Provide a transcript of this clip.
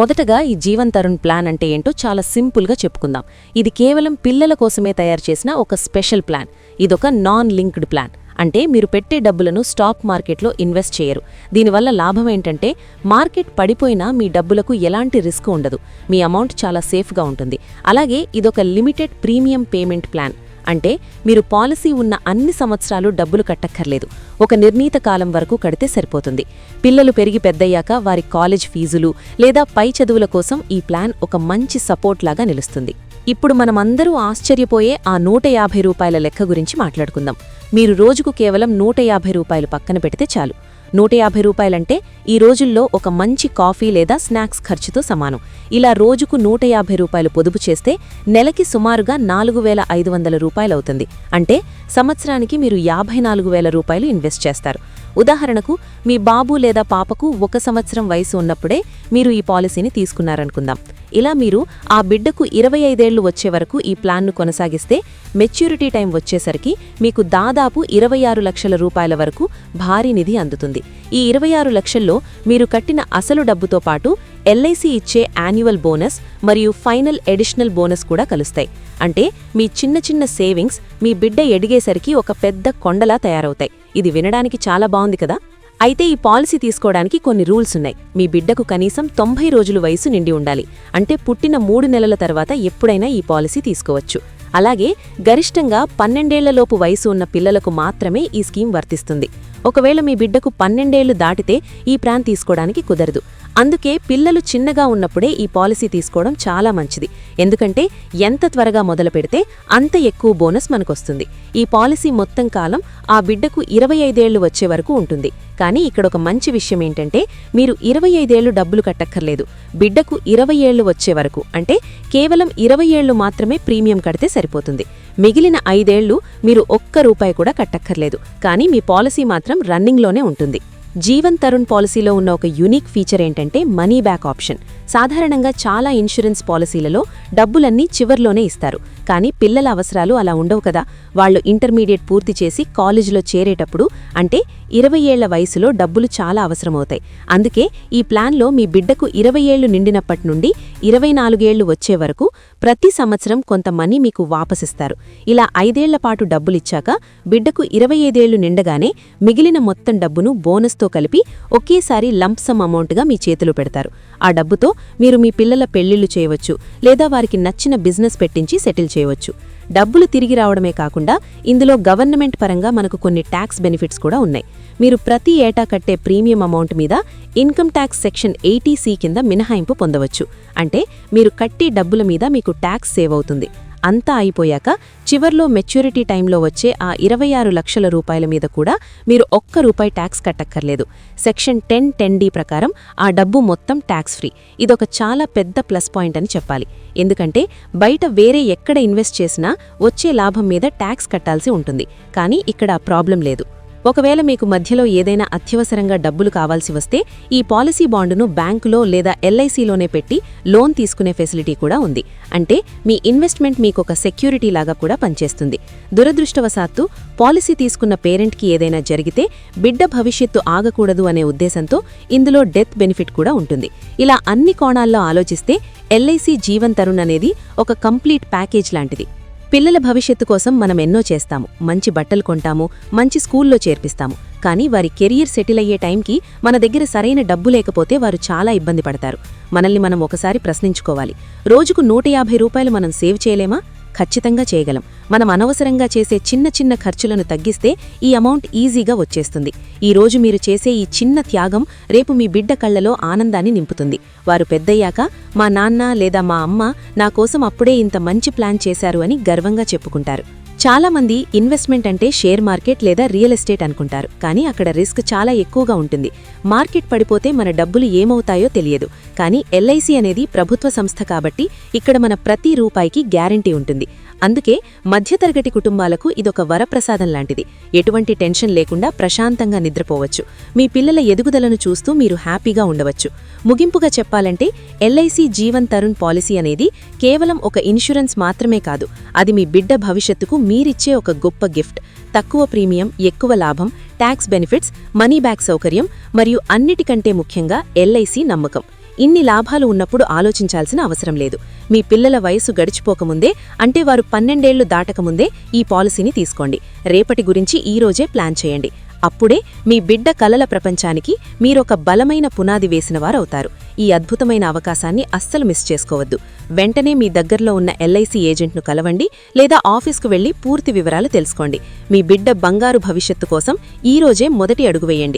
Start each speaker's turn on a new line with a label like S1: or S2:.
S1: మొదటగా ఈ జీవన్ తరుణ్ ప్లాన్ అంటే ఏంటో చాలా సింపుల్గా చెప్పుకుందాం. ఇది కేవలం పిల్లల కోసమే తయారు చేసిన ఒక స్పెషల్ ప్లాన్. ఇదొక నాన్ లింక్డ్ ప్లాన్. అంటే మీరు పెట్టే డబ్బులను స్టాక్ మార్కెట్లో ఇన్వెస్ట్ చేయరు. దీనివల్ల లాభం ఏంటంటే మార్కెట్ పడిపోయినా మీ డబ్బులకు ఎలాంటి రిస్క్ ఉండదు. మీ అమౌంట్ చాలా సేఫ్గా ఉంటుంది. అలాగే ఇదొక లిమిటెడ్ ప్రీమియం పేమెంట్ ప్లాన్. అంటే మీరు పాలసీ ఉన్న అన్ని సంవత్సరాలు డబ్బులు కట్టక్కర్లేదు. ఒక నిర్ణీత కాలం వరకు కడితే సరిపోతుంది. పిల్లలు పెరిగి పెద్దయ్యాక వారి కాలేజ్ ఫీజులు లేదా పై చదువుల కోసం ఈ ప్లాన్ ఒక మంచి సపోర్ట్ లాగా నిలుస్తుంది. ఇప్పుడు మనమందరూ ఆశ్చర్యపోయే ఆ నూట యాభై రూపాయల లెక్క గురించి మాట్లాడుకుందాం. మీరు రోజుకు కేవలం నూట యాభై రూపాయలు పక్కన పెడితే చాలు. నూట యాభై రూపాయలంటే ఈ రోజుల్లో ఒక మంచి కాఫీ లేదా స్నాక్స్ ఖర్చుతో సమానం. ఇలా రోజుకు నూట యాభై రూపాయలు పొదుపు చేస్తే నెలకి సుమారుగా నాలుగు వేల ఐదు వందల రూపాయలవుతుంది అంటే సంవత్సరానికి మీరు యాభై నాలుగు వేల రూపాయలు ఇన్వెస్ట్ చేస్తారు. ఉదాహరణకు మీ బాబు లేదా పాపకు ఒక సంవత్సరం వయసు ఉన్నప్పుడే మీరు ఈ పాలసీని తీసుకున్నారనుకుందాం. ఇలా మీరు ఆ బిడ్డకు ఇరవై ఐదేళ్ళు వచ్చే వరకు ఈ ప్లాన్ను కొనసాగిస్తే మెచ్యూరిటీ టైం వచ్చేసరికి మీకు దాదాపు ఇరవై ఆరు లక్షల రూపాయల వరకు భారీ నిధి అందుతుంది. ఈ ఇరవై ఆరు లక్షల్లో మీరు కట్టిన అసలు డబ్బుతో పాటు ఎల్ఐసి ఇచ్చే యాన్యువల్ బోనస్ మరియు ఫైనల్ ఎడిషనల్ బోనస్ కూడా కలుస్తాయి. అంటే మీ చిన్న చిన్న సేవింగ్స్ మీ బిడ్డ ఎడిగేసరికి ఒక పెద్ద కొండలా తయారవుతాయి. ఇది వినడానికి చాలా బాగుంది కదా? అయితే ఈ పాలసీ తీసుకోవడానికి కొన్ని రూల్స్ ఉన్నాయి. మీ బిడ్డకు కనీసం తొంభై రోజులు వయసు నిండి ఉండాలి. అంటే పుట్టిన మూడు నెలల తర్వాత ఎప్పుడైనా ఈ పాలసీ తీసుకోవచ్చు. అలాగే గరిష్టంగా పన్నెండేళ్ళలోపు వయసు ఉన్న పిల్లలకు మాత్రమే ఈ స్కీమ్ వర్తిస్తుంది. ఒకవేళ మీ బిడ్డకు పన్నెండేళ్ళు దాటితే ఈ ప్లాన్ తీసుకోవడానికి కుదరదు. అందుకే పిల్లలు చిన్నగా ఉన్నప్పుడే ఈ పాలసీ తీసుకోవడం చాలా మంచిది. ఎందుకంటే ఎంత త్వరగా మొదలు పెడితే అంత ఎక్కువ బోనస్ మనకొస్తుంది. ఈ పాలసీ మొత్తం కాలం ఆ బిడ్డకు ఇరవై ఐదేళ్ళు వచ్చే వరకు ఉంటుంది. కానీ ఇక్కడ ఒక మంచి విషయం ఏంటంటే మీరు ఇరవై ఐదేళ్ళు డబ్బులు కట్టక్కర్లేదు. బిడ్డకు ఇరవై ఏళ్ళు వచ్చే వరకు అంటే కేవలం ఇరవై ఏళ్ళు మాత్రమే ప్రీమియం కడితే సరిపోతుంది. మిగిలిన ఐదేళ్ళు మీరు ఒక్క రూపాయి కూడా కట్టక్కర్లేదు. కానీ మీ పాలసీ మాత్రం రన్నింగ్లోనే ఉంటుంది. జీవన్ తరుణ్ పాలసీలో ఉన్న ఒక యూనిక్ ఫీచర్ ఏంటంటే మనీ బ్యాక్ ఆప్షన్. సాధారణంగా చాలా ఇన్సూరెన్స్ పాలసీలలో డబ్బులన్నీ చివర్లోనే ఇస్తారు. కానీ పిల్లల అవసరాలు అలా ఉండవు కదా. వాళ్ళు ఇంటర్మీడియట్ పూర్తి చేసి కాలేజీలో చేరేటప్పుడు అంటే ఇరవై ఏళ్ళ వయసులో డబ్బులు చాలా అవసరమవుతాయి. అందుకే ఈ ప్లాన్లో మీ బిడ్డకు ఇరవై ఏళ్ళు నిండినప్పటి నుండి ఇరవై నాలుగేళ్ళు వచ్చే వరకు ప్రతి సంవత్సరం కొంత మనీ మీకు వాపసిస్తారు. ఇలా ఐదేళ్ళ పాటు డబ్బులిచ్చాక బిడ్డకు ఇరవై ఐదేళ్ళు నిండగానే మిగిలిన మొత్తం డబ్బును బోనస్తో కలిపి ఒకేసారి లంప్సమ్ అమౌంట్గా మీ చేతిలో పెడతారు. ఆ డబ్బుతో మీరు మీ పిల్లల పెళ్ళిళ్ళు చేయవచ్చు లేదా వారికి నచ్చిన బిజినెస్ పెట్టించి సెటిల్ చేయవచ్చు. డబ్బులు తిరిగి రావడమే కాకుండా ఇందులో గవర్నమెంట్ పరంగా మనకు కొన్ని ట్యాక్స్ బెనిఫిట్స్ కూడా ఉన్నాయి. మీరు ప్రతి ఏటా కట్టే ప్రీమియం అమౌంట్ మీద income tax section eighty C కింద మినహాయింపు పొందవచ్చు. అంటే మీరు కట్టి డబ్బుల మీద మీకు ట్యాక్స్ సేవ్ అవుతుంది. అంతా అయిపోయాక చివర్లో మెచ్యూరిటీ టైంలో వచ్చే ఆ ఇరవై ఆరు లక్షల రూపాయల మీద కూడా మీరు ఒక్క రూపాయి ట్యాక్స్ కట్టక్కర్లేదు. సెక్షన్ టెన్ టెన్ డి ప్రకారం ఆ డబ్బు మొత్తం ట్యాక్స్ ఫ్రీ. ఇదొక చాలా పెద్ద ప్లస్ పాయింట్ అని చెప్పాలి. ఎందుకంటే బయట వేరే ఎక్కడ ఇన్వెస్ట్ చేసినా వచ్చే లాభం మీద ట్యాక్స్ కట్టాల్సి ఉంటుంది. కానీ ఇక్కడ ప్రాబ్లం లేదు. ఒకవేళ మీకు మధ్యలో ఏదైనా అత్యవసరంగా డబ్బులు కావాల్సి వస్తే ఈ పాలసీ బాండును బ్యాంకులో లేదా ఎల్ఐసిలోనే పెట్టి లోన్ తీసుకునే ఫెసిలిటీ కూడా ఉంది. అంటే మీ ఇన్వెస్ట్మెంట్ మీకు ఒక సెక్యూరిటీ లాగా కూడా పనిచేస్తుంది. దురదృష్టవశాత్తు పాలసీ తీసుకున్న పేరెంట్కి ఏదైనా జరిగితే బిడ్డ భవిష్యత్తు ఆగకూడదు అనే ఉద్దేశంతో ఇందులో డెత్ బెనిఫిట్ కూడా ఉంటుంది. ఇలా అన్ని కోణాల్లో ఆలోచిస్తే ఎల్ఐసి జీవన్ తరుణ్ అనేది ఒక కంప్లీట్ ప్యాకేజ్ లాంటిది. పిల్లల భవిష్యత్తు కోసం మనం ఎన్నో చేస్తాము. మంచి బట్టలు కొంటాము మంచి స్కూల్లో చేర్పిస్తాము. కానీ వారి కెరియర్ సెటిల్ అయ్యే టైంకి మన దగ్గర సరైన డబ్బు లేకపోతే వారు చాలా ఇబ్బంది పడతారు. మనల్ని మనం ఒకసారి ప్రశ్నించుకోవాలి. రోజుకు నూట యాభై రూపాయలు మనం సేవ్ చేయలేమా? ఖచ్చితంగా చేయగలం. మనం అనవసరంగా చేసే చిన్న చిన్న ఖర్చులను తగ్గిస్తే ఈ అమౌంట్ ఈజీగా వచ్చేస్తుంది. ఈ రోజు మీరు చేసే ఈ చిన్న త్యాగం రేపు మీ బిడ్డ కళ్ళలో ఆనందాన్ని నింపుతుంది. వారు పెద్దయ్యాక మా నాన్న లేదా మా అమ్మ నా కోసం అప్పుడే ఇంత మంచి ప్లాన్ చేశారు అని గర్వంగా చెప్పుకుంటారు. చాలామంది ఇన్వెస్ట్మెంట్ అంటే షేర్ మార్కెట్ లేదా రియల్ ఎస్టేట్ అనుకుంటారు కానీ అక్కడ రిస్క్ చాలా ఎక్కువగా ఉంటుంది. మార్కెట్ పడిపోతే మన డబ్బులు ఏమవుతాయో తెలియదు కానీ ఎల్ఐసి అనేది ప్రభుత్వ సంస్థ కాబట్టి ఇక్కడ మన ప్రతి రూపాయికి గ్యారంటీ ఉంటుంది. అందుకే మధ్యతరగతి కుటుంబాలకు ఇదొక వరప్రసాదం లాంటిది. ఎటువంటి టెన్షన్ లేకుండా ప్రశాంతంగా నిద్రపోవచ్చు. మీ పిల్లల ఎదుగుదలను చూస్తూ మీరు హ్యాపీగా ఉండవచ్చు. ముగింపుగా చెప్పాలంటే ఎల్ఐసి జీవన్ తరుణ్ పాలసీ అనేది కేవలం ఒక ఇన్సూరెన్స్ మాత్రమే కాదు అది మీ బిడ్డ భవిష్యత్తుకు మీరిచ్చే ఒక గొప్ప గిఫ్ట్. తక్కువ ప్రీమియం ఎక్కువ లాభం ట్యాక్స్ బెనిఫిట్స్ మనీ బ్యాక్ సౌకర్యం మరియు అన్నిటికంటే ముఖ్యంగా ఎల్ఐసి నమ్మకం.
S2: ఇన్ని లాభాలు ఉన్నప్పుడు ఆలోచించాల్సిన అవసరం లేదు. మీ పిల్లల వయసు గడిచిపోకముందే అంటే వారు పన్నెండేళ్ళు దాటకముందే ఈ పాలసీని తీసుకోండి. రేపటి గురించి ఈరోజే ప్లాన్ చేయండి. అప్పుడే మీ బిడ్డ కలల ప్రపంచానికి మీరొక బలమైన పునాది వేసినవారవుతారు ఈ అద్భుతమైన అవకాశాన్ని అస్సలు మిస్ చేసుకోవద్దు. వెంటనే మీ దగ్గరలో ఉన్న ఎల్ఐసి ఏజెంట్ను కలవండి లేదా ఆఫీస్కు వెళ్ళి పూర్తి వివరాలు తెలుసుకోండి. మీ బిడ్డ బంగారు భవిష్యత్తు కోసం ఈరోజే మొదటి అడుగు వేయండి.